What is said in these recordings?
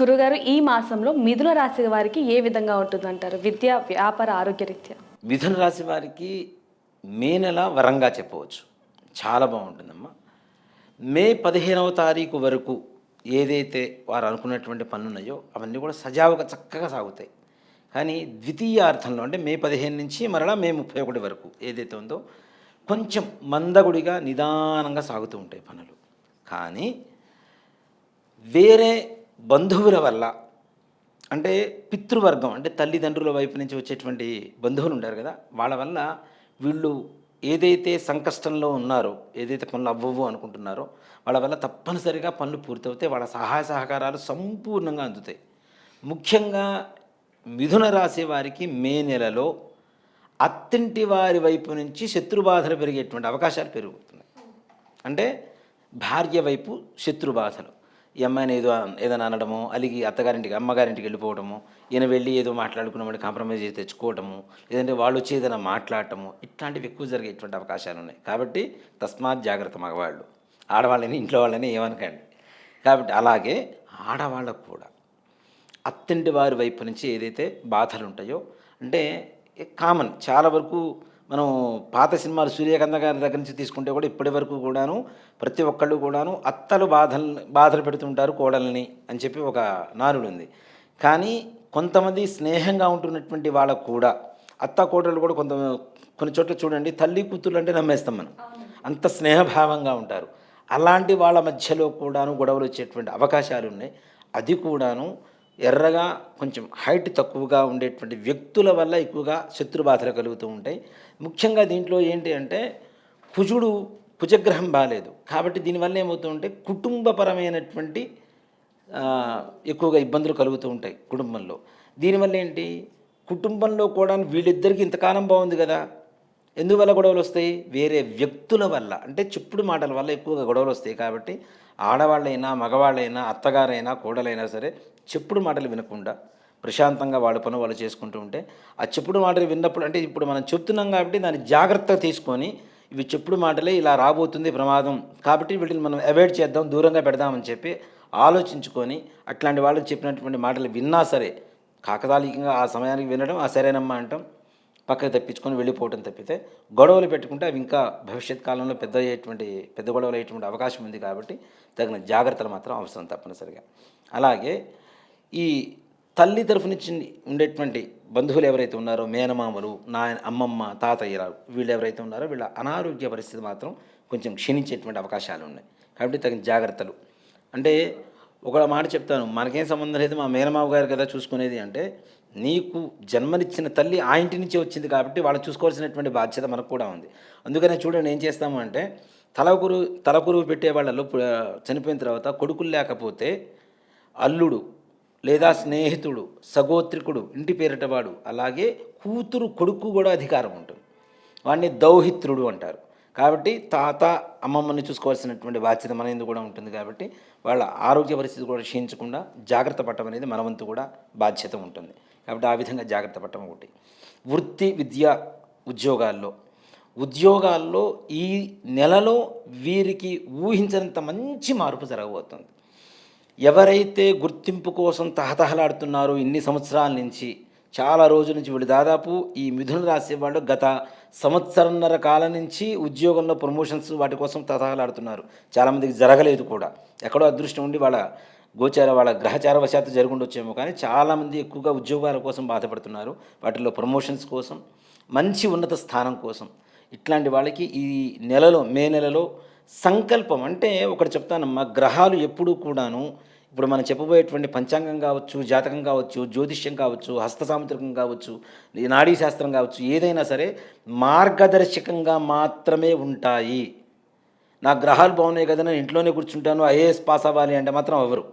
గురుగారు ఈ మాసంలో మిథున రాశి వారికి ఏ విధంగా ఉంటుందంటారు? విద్య వ్యాపార ఆరోగ్య రీత్యా మిథున రాశి వారికి మే నెల వరంగా చెప్పవచ్చు. చాలా బాగుంటుందమ్మా. మే పదిహేనవ తారీఖు వరకు ఏదైతే వారు అనుకున్నటువంటి పనులు ఉన్నాయో అవన్నీ కూడా సజావుగా చక్కగా సాగుతాయి. కానీ ద్వితీయ అర్థంలో అంటే మే పదిహేను నుంచి మరలా మే ముప్పై ఒకటి వరకు ఏదైతే ఉందో కొంచెం మందగుడిగా నిదానంగా సాగుతూ ఉంటాయి పనులు. కానీ వేరే బంధువుల వల్ల అంటే పితృవర్గం అంటే తల్లిదండ్రుల వైపు నుంచి వచ్చేటువంటి బంధువులు ఉంటారు కదా వాళ్ళ వల్ల వీళ్ళు ఏదైతే సంకష్టంలో ఉన్నారో ఏదైతే పనులు అవ్వవు అనుకుంటున్నారో వాళ్ళ వల్ల తప్పనిసరిగా పనులు పూర్తవుతాయి వాళ్ళ సహాయ సహకారాలు సంపూర్ణంగా అందుతాయి. ముఖ్యంగా మిథున రాశి వారికి మే నెలలో అత్తింటి వారి వైపు నుంచి శత్రుబాధలు పెరిగేటువంటి అవకాశాలు పెరుగుతున్నాయి. అంటే భార్య వైపు శత్రుబాధలు ఈ అమ్మాయిని ఏదో ఏదైనా అనడము అలిగి అత్తగారింటికి అమ్మగారింటికి వెళ్ళిపోవడము ఈయన వెళ్ళి ఏదో మాట్లాడుకున్నామని కాంప్రమైజ్ చేసి తెచ్చుకోవటము లేదంటే వాళ్ళు వచ్చి ఏదైనా మాట్లాడటము ఇట్లాంటివి ఎక్కువ జరిగేటువంటి అవకాశాలు ఉన్నాయి. కాబట్టి తస్మాత్ జాగ్రత్త మగవాళ్ళు. ఆడవాళ్ళని ఇంట్లో వాళ్ళని ఏమనకండి. కాబట్టి అలాగే ఆడవాళ్ళకు కూడా. అత్తింటి వారి వైపు నుంచి ఏదైతే బాధలు ఉంటాయో అంటే కామన్ చాలా వరకు మనం పాత సినిమాలు సూర్యకాంత గారి దగ్గర నుంచి తీసుకుంటే కూడా ఇప్పటి వరకు కూడాను ప్రతి ఒక్కళ్ళు కూడాను అత్తలు బాధలు బాధలు పెడుతుంటారు కోడల్ని అని చెప్పి ఒక నానుడు ఉంది. కానీ కొంతమంది స్నేహంగా ఉంటున్నటువంటి వాళ్ళకు కూడా అత్త కోడలు కూడా కొంత కొన్ని చోట్ల చూడండి తల్లి కూతురు అంటే నమ్మేస్తాం మనం. అంత స్నేహభావంగా ఉంటారు. అలాంటి వాళ్ళ మధ్యలో కూడాను గొడవలు వచ్చేటువంటి అవకాశాలు ఉన్నాయి. అది కూడాను ఎర్రగా కొంచెం హైట్ తక్కువగా ఉండేటువంటి వ్యక్తుల వల్ల ఎక్కువగా శత్రుబాధలు కలుగుతూ ఉంటాయి. ముఖ్యంగా దీంట్లో ఏంటి అంటే కుజుడు కుజగ్రహం బాగాలేదు కాబట్టి దీనివల్ల ఏమవుతుంటే కుటుంబపరమైనటువంటి ఎక్కువగా ఇబ్బందులు కలుగుతూ ఉంటాయి కుటుంబంలో. దీనివల్ల ఏంటి? కుటుంబంలో కూడా వీళ్ళిద్దరికి ఇంతకాలం బాగుంది కదా. ఎందువల్ల గొడవలు వస్తాయి? వేరే వ్యక్తుల వల్ల. అంటే చెప్పుడు మాటల వల్ల ఎక్కువగా గొడవలు వస్తాయి కాబట్టి ఆడవాళ్ళైనా మగవాళ్ళైనా అత్తగారైనా కోడలైనా సరే చెప్పుడు మాటలు వినకుండా ప్రశాంతంగా వాళ్ళ పనులు వాళ్ళు చేసుకుంటూ ఉంటే ఆ చెప్పుడు మాటలు విన్నప్పుడు అంటే ఇప్పుడు మనం చెప్తున్నాం కాబట్టి దాన్ని జాగ్రత్తగా తీసుకొని ఇవి చెప్పుడు మాటలే ఇలా రాబోతుంది ప్రమాదం కాబట్టి వీటిని మనం అవాయిడ్ చేద్దాం దూరంగా పెడదామని చెప్పి ఆలోచించుకొని అట్లాంటి వాళ్ళు చెప్పినటువంటి మాటలు విన్నా సరే కాకతాళీయంగా ఆ సమయానికి వినడం ఆ సరేనమ్మా అంటాం. పక్కకు తప్పించుకొని వెళ్ళిపోవటం తప్పితే గొడవలు పెట్టుకుంటే అవి ఇంకా భవిష్యత్ కాలంలో పెద్ద అయ్యేటువంటి పెద్ద గొడవలు అయ్యేటువంటి అవకాశం ఉంది కాబట్టి తగిన జాగ్రత్తలు మాత్రం అవసరం తప్పనిసరిగా. అలాగే ఈ తల్లి తరఫు నుంచి ఉండేటువంటి బంధువులు ఎవరైతే ఉన్నారో మేనమామలు నా అమ్మమ్మ తాతయ్యరాలు వీళ్ళు ఎవరైతే ఉన్నారో వీళ్ళ అనారోగ్య పరిస్థితి మాత్రం కొంచెం క్షీణించేటువంటి అవకాశాలు ఉన్నాయి. కాబట్టి తగిన జాగ్రత్తలు. అంటే ఒక మాట చెప్తాను. మనకేం సంబంధం లేదు మా మేనమావ గారు కదా చూసుకునేది అంటే నీకు జన్మనిచ్చిన తల్లి ఆ ఇంటి నుంచి వచ్చింది కాబట్టి వాళ్ళు చూసుకోవాల్సినటువంటి బాధ్యత మనకు కూడా ఉంది. అందుకనే చూడండి ఏం చేస్తాము అంటే తలకురు తలకురువు పెట్టే వాళ్ళలో చనిపోయిన తర్వాత కొడుకులు లేకపోతే అల్లుడు లేదా స్నేహితుడు సగోత్రికుడు ఇంటి పేరిటవాడు అలాగే కూతురు కొడుకు కూడా అధికారం ఉంటుంది. వాడిని దౌహిత్రుడు అంటారు. కాబట్టి తాత అమ్మమ్మని చూసుకోవాల్సినటువంటి బాధ్యత మన ఎందుకు కూడా ఉంటుంది కాబట్టి వాళ్ళ ఆరోగ్య పరిస్థితి కూడా క్షీణించకుండా జాగ్రత్త పడటం అనేది మన వంతు కూడా బాధ్యత ఉంటుంది. కాబట్టి ఆ విధంగా జాగ్రత్త పడటం ఒకటి. వృత్తి విద్య ఉద్యోగాల్లో. ఉద్యోగాల్లో ఈ నెలలో వీరికి ఊహించినంత మంచి మార్పు జరగబోతుంది. ఎవరైతే గుర్తింపు కోసం తహతహలాడుతున్నారో ఇన్ని సంవత్సరాల నుంచి చాలా రోజుల నుంచి వీళ్ళు దాదాపు ఈ మిథున రాశి వాళ్ళు గత సంవత్సరంన్నర కాలం నుంచి ఉద్యోగంలో ప్రమోషన్స్ వాటి కోసం తతహలాడుతున్నారు చాలామందికి జరగలేదు కూడా. ఎక్కడో అదృష్టం ఉండి వాళ్ళ గోచార వాళ్ళ గ్రహచార వశాత్తు జరుగుండొచ్చేమో కానీ చాలామంది ఎక్కువగా ఉద్యోగాల కోసం బాధపడుతున్నారు. వాటిలో ప్రమోషన్స్ కోసం మంచి ఉన్నత స్థానం కోసం. ఇట్లాంటి వాళ్ళకి ఈ నెలలో మే నెలలో సంకల్పం అంటే ఒకటి చెప్తానమ్మా గ్రహాలు ఎప్పుడూ కూడాను ఇప్పుడు మనం చెప్పబోయేటువంటి పంచాంగం కావచ్చు జాతకం కావచ్చు జ్యోతిష్యం కావచ్చు హస్త సాముద్రికం కావచ్చు నాడీ శాస్త్రం కావచ్చు ఏదైనా సరే మార్గదర్శకంగా మాత్రమే ఉంటాయి. నా గ్రహాలు బాగున్నాయి కదా నేను ఇంట్లోనే కూర్చుంటాను ఐఏఎస్ పాస్ అవ్వాలి అంటే మాత్రం ఎవరు?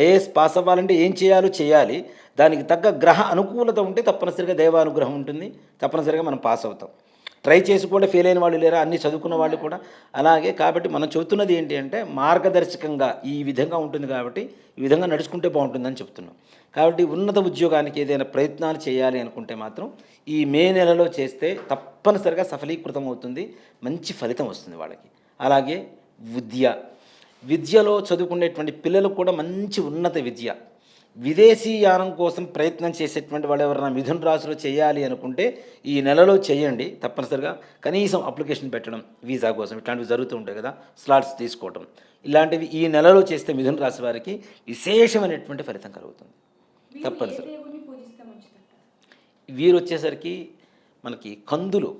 ఐఏఎస్ పాస్ అవ్వాలంటే ఏం చేయాలో చేయాలి. దానికి తగ్గ గ్రహ అనుకూలత ఉంటే తప్పనిసరిగా దైవానుగ్రహం ఉంటుంది తప్పనిసరిగా మనం పాస్ అవుతాం. ట్రై చేసి కూడా ఫెయిల్ అయిన వాళ్ళు లేరా? అన్ని చదువుకున్న వాళ్ళు కూడా. అలాగే కాబట్టి మనం చెబుతున్నది ఏంటి అంటే మార్గదర్శకంగా ఈ విధంగా ఉంటుంది కాబట్టి ఈ విధంగా నడుచుకుంటే బాగుంటుందని చెప్తున్నాం కాబట్టి ఉన్నత ఉద్యోగానికి ఏదైనా ప్రయత్నాలు చేయాలి అనుకుంటే మాత్రం ఈ మే నెలలో చేస్తే తప్పనిసరిగా సఫలీకృతం అవుతుంది మంచి ఫలితం వస్తుంది వాళ్ళకి. అలాగే విద్య. విద్యలో చదువుకునేటువంటి పిల్లలు కూడా మంచి ఉన్నత విద్య. విదేశీ యానం కోసం ప్రయత్నం చేసేటువంటి వాళ్ళు ఎవరైనా మిథున రాశిలో చేయాలి అనుకుంటే ఈ నెలలో చేయండి తప్పనిసరిగా. కనీసం అప్లికేషన్ పెట్టడం వీసా కోసం ఇట్లాంటివి జరుగుతూ ఉంటాయి కదా స్లాట్స్ తీసుకోవటం. ఇలాంటివి ఈ నెలలో చేస్తే మిథున రాశి వారికి విశేషమైనటువంటి ఫలితం కలుగుతుంది. తప్పనిసరి వీరు వచ్చేసరికి మనకి కందులు.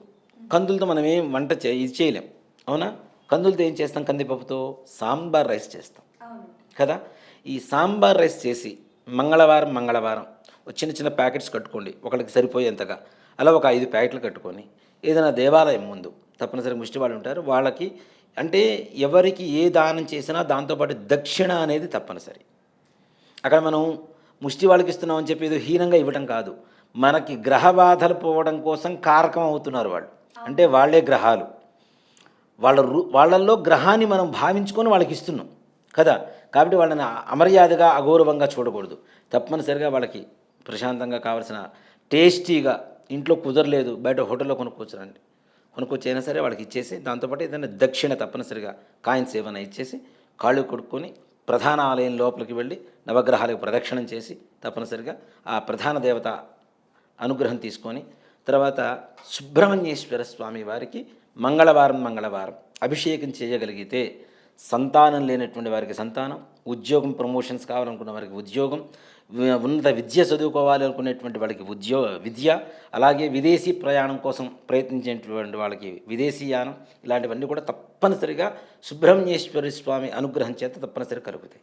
కందులతో మనం ఏం వంట చే ఇది చేయలేం. అవునా? కందులతో ఏం చేస్తాం? కందిపప్పుతో సాంబార్ రైస్ చేస్తాం. కదా? ఈ సాంబార్ రైస్ చేసి మంగళవారం మంగళవారం చిన్న చిన్న ప్యాకెట్స్ కట్టుకోండి. ఒకరికి సరిపోయేంతగా. అలా ఒక ఐదు ప్యాకెట్లు కట్టుకొని ఏదైనా దేవాలయం ముందు తప్పనిసరి ముష్టి వాళ్ళు ఉంటారు. వాళ్ళకి అంటే ఎవరికి ఏ దానం చేసినా దాంతోపాటు దక్షిణ అనేది తప్పనిసరి. అక్కడ మనం ముష్టి వాళ్ళకి ఇస్తున్నామని చెప్పి ఏదో హీనంగా ఇవ్వటం కాదు. మనకి గ్రహ బాధలు పోవడం కోసం కారకం అవుతున్నారు వాళ్ళు. అంటే వాళ్ళే గ్రహాలు. వాళ్ళ రూ వాళ్ళల్లో గ్రహాన్ని మనం భావించుకొని వాళ్ళకి ఇస్తున్నాం. కదా? కాబట్టి వాళ్ళని అమర్యాదగా అగౌరవంగా చూడకూడదు. తప్పనిసరిగా వాళ్ళకి ప్రశాంతంగా కావాల్సిన టేస్టీగా ఇంట్లో కుదరలేదు బయట హోటల్లో కొనుక్కొచ్చారండి కొనుక్కొచ్చైనా సరే వాళ్ళకి ఇచ్చేసి దాంతోపాటు ఏదైనా దక్షిణ తప్పనిసరిగా కాయిన్స్ ఏమైనా ఇచ్చేసి కాళ్ళు కొడుక్కొని ప్రధాన ఆలయం లోపలికి వెళ్ళి నవగ్రహాలకు ప్రదక్షిణం చేసి తప్పనిసరిగా ఆ ప్రధాన దేవత అనుగ్రహం తీసుకొని తర్వాత సుబ్రహ్మణ్యేశ్వర స్వామి వారికి మంగళవారం మంగళవారం అభిషేకం చేయగలిగితే సంతానం లేనటువంటి వారికి సంతానం ఉద్యోగం ప్రమోషన్స్ కావాలనుకున్న వారికి ఉద్యోగం ఉన్నత విద్య చదువుకోవాలి అనుకునేటువంటి వాళ్ళకి ఉద్యో విద్య అలాగే విదేశీ ప్రయాణం కోసం ప్రయత్నించేటువంటి వాళ్ళకి విదేశీ యానం ఇలాంటివన్నీ కూడా తప్పనిసరిగా సుబ్రహ్మణ్యేశ్వరి స్వామి అనుగ్రహం చేత తప్పనిసరి కలుగుతాయి.